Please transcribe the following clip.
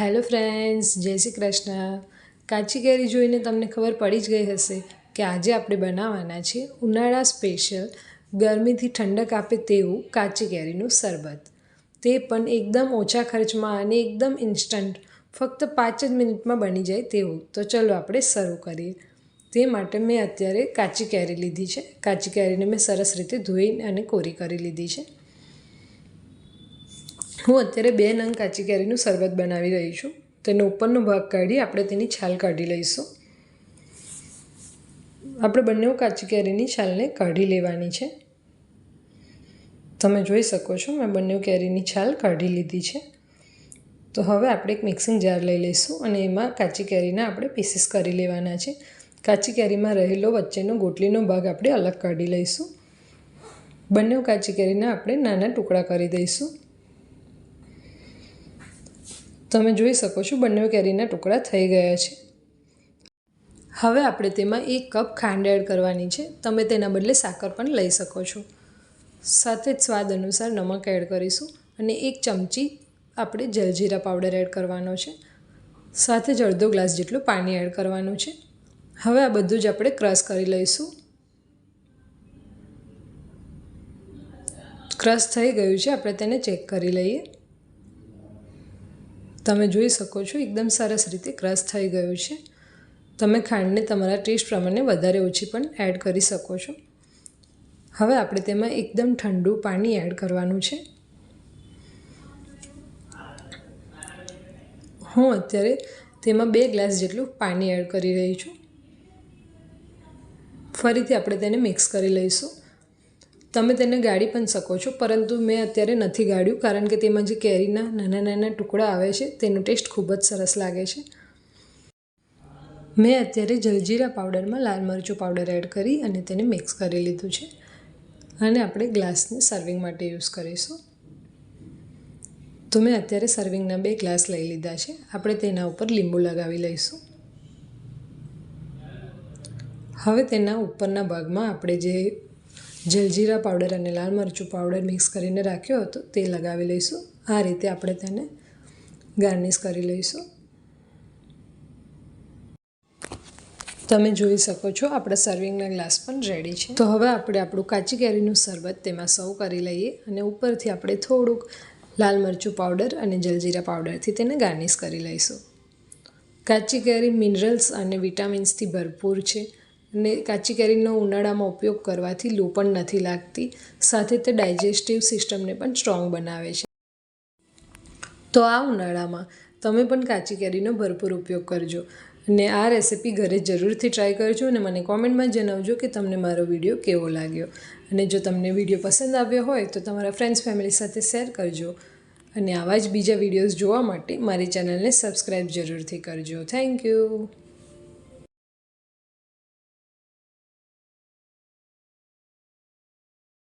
Hello friends, જય શ્રી કૃષ્ણ. કાચી કેરી જોઈને તમને ખબર પડી જ ગઈ હશે કે આજે આપણે બનાવવાના છે ઉનાળા સ્પેશિયલ ગરમીથી ઠંડક આપે તેવું કાચી કેરીનું શરબત. તે પણ એકદમ ઓછા ખર્ચમાં અને એકદમ ઇન્સ્ટન્ટ, ફક્ત પાંચ જ મિનિટમાં બની જાય તેવું. તો ચલો આપણે શરૂ કરીએ. તે માટે મેં અત્યારે કાચી કેરી લીધી છે. કાચી કેરીને મેં સરસ રીતે ધોઈ અને કોરી કરી લીધી છે. હું અત્યારે બે નંગ કાચી કેરીનું શરબત બનાવી રહી છું. તેનો ઉપરનો ભાગ કાઢી આપણે તેની છાલ કાઢી લઈશું. આપણે બંને કાચી કેરીની છાલને કાઢી લેવાની છે. તમે જોઈ શકો છો, મેં બંને કેરીની છાલ કાઢી લીધી છે. તો હવે આપણે એક મિક્સિંગ જાર લઈ લઈશું અને એમાં કાચી કેરીના આપણે પીસીસ કરી લેવાના છે. કાચી કેરીમાં રહેલો વચ્ચેનો ગોટલીનો ભાગ આપણે અલગ કાઢી લઈશું. બંને કાચી કેરીના આપણે નાના ટુકડા કરી દઈશું. તમે જોઈ શકો છો બંને કેરીના ટુકડા થઈ ગયા છે. હવે આપણે તેમાં એક કપ ખાંડ એડ કરવાની છે. તમે તેના બદલે સાકર પણ લઈ શકો છો. સાથે જ સ્વાદ અનુસાર નમક એડ કરીશું અને એક ચમચી આપણે જલજીરા પાવડર એડ કરવાનો છે. સાથે જ અડધો ગ્લાસ જેટલું પાણી એડ કરવાનું છે. હવે આ બધું જ આપણે ક્રશ કરી લઈશું. ક્રશ થઈ ગયું છે. આપણે તેને ચેક કરી લઈએ. તમે જોઈ શકો છો, એકદમ સરસ રીતે ક્રશ થઈ ગયું છે. તમે ખાંડને તમારા ટેસ્ટ પ્રમાણે વધારે ઓછી પણ એડ કરી શકો છો. હવે આપણે તેમાં એકદમ ઠંડુ પાણી એડ કરવાનું છે. હું અત્યારે તેમાં બે ગ્લાસ જેટલું પાણી એડ કરી રહી છું. ફરીથી આપણે તેને મિક્સ કરી લઈશું. તમે તેને ગાળી પણ શકો છો, પરંતુ મેં અત્યારે નથી ગાળ્યું કારણ કે તેમાં જે કેરીના નાના નાના ટુકડા આવે છે, તેનો ટેસ્ટ ખૂબ જ સરસ લાગે છે. મેં અત્યારે જલજીરા પાવડરમાં લાલ મરચું પાવડર એડ કરી અને તેને મિક્સ કરી લીધું છે. અને આપણે ગ્લાસને સર્વિંગ માટે યુઝ કરીશું. તો મેં અત્યારે સર્વિંગના બે ગ્લાસ લઈ લીધા છે. આપણે તેના ઉપર લીંબુ લગાવી લઈશું. હવે તેના ઉપરના ભાગમાં આપણે જે જલજીરા પાવડર અને લાલ મરચું પાવડર મિક્સ કરીને રાખ્યો હતો, તે લગાવી લઈશું. આ રીતે આપણે તેને ગાર્નિશ કરી લઈશું. તમે જોઈ શકો છો, આપણા સર્વિંગના ગ્લાસ પણ રેડી છે. તો હવે આપણે આપણું કાચી કેરીનું શરબત તેમાં સર્વ કરી લઈએ અને ઉપરથી આપણે થોડુંક લાલ મરચું પાવડર અને જલજીરા પાવડરથી તેને ગાર્નિશ કરી લઈશું. કાચી કેરી મિનરલ્સ અને વિટામિન્સથી ભરપૂર છે. અને કાચી કેરીનો ઉનાળામાં ઉપયોગ કરવાથી લૂ પણ નથી લાગતી. સાથે તે ડાયજેસ્ટિવ સિસ્ટમને પણ સ્ટ્રોંગ બનાવે છે. તો આ ઉનાળામાં તમે પણ કાચી કેરીનો ભરપૂર ઉપયોગ કરજો અને આ રેસિપી ઘરે જરૂરથી ટ્રાય કરજો અને મને કોમેન્ટમાં જણાવજો કે તમને મારો વીડિયો કેવો લાગ્યો. અને જો તમને વીડિયો પસંદ આવ્યો હોય તો તમારા ફ્રેન્ડ્સ, ફેમિલી સાથે શેર કરજો. અને આવા જ બીજા વિડીયોઝ જોવા માટે મારી ચેનલને સબસ્ક્રાઈબ જરૂરથી કરજો. Thank you.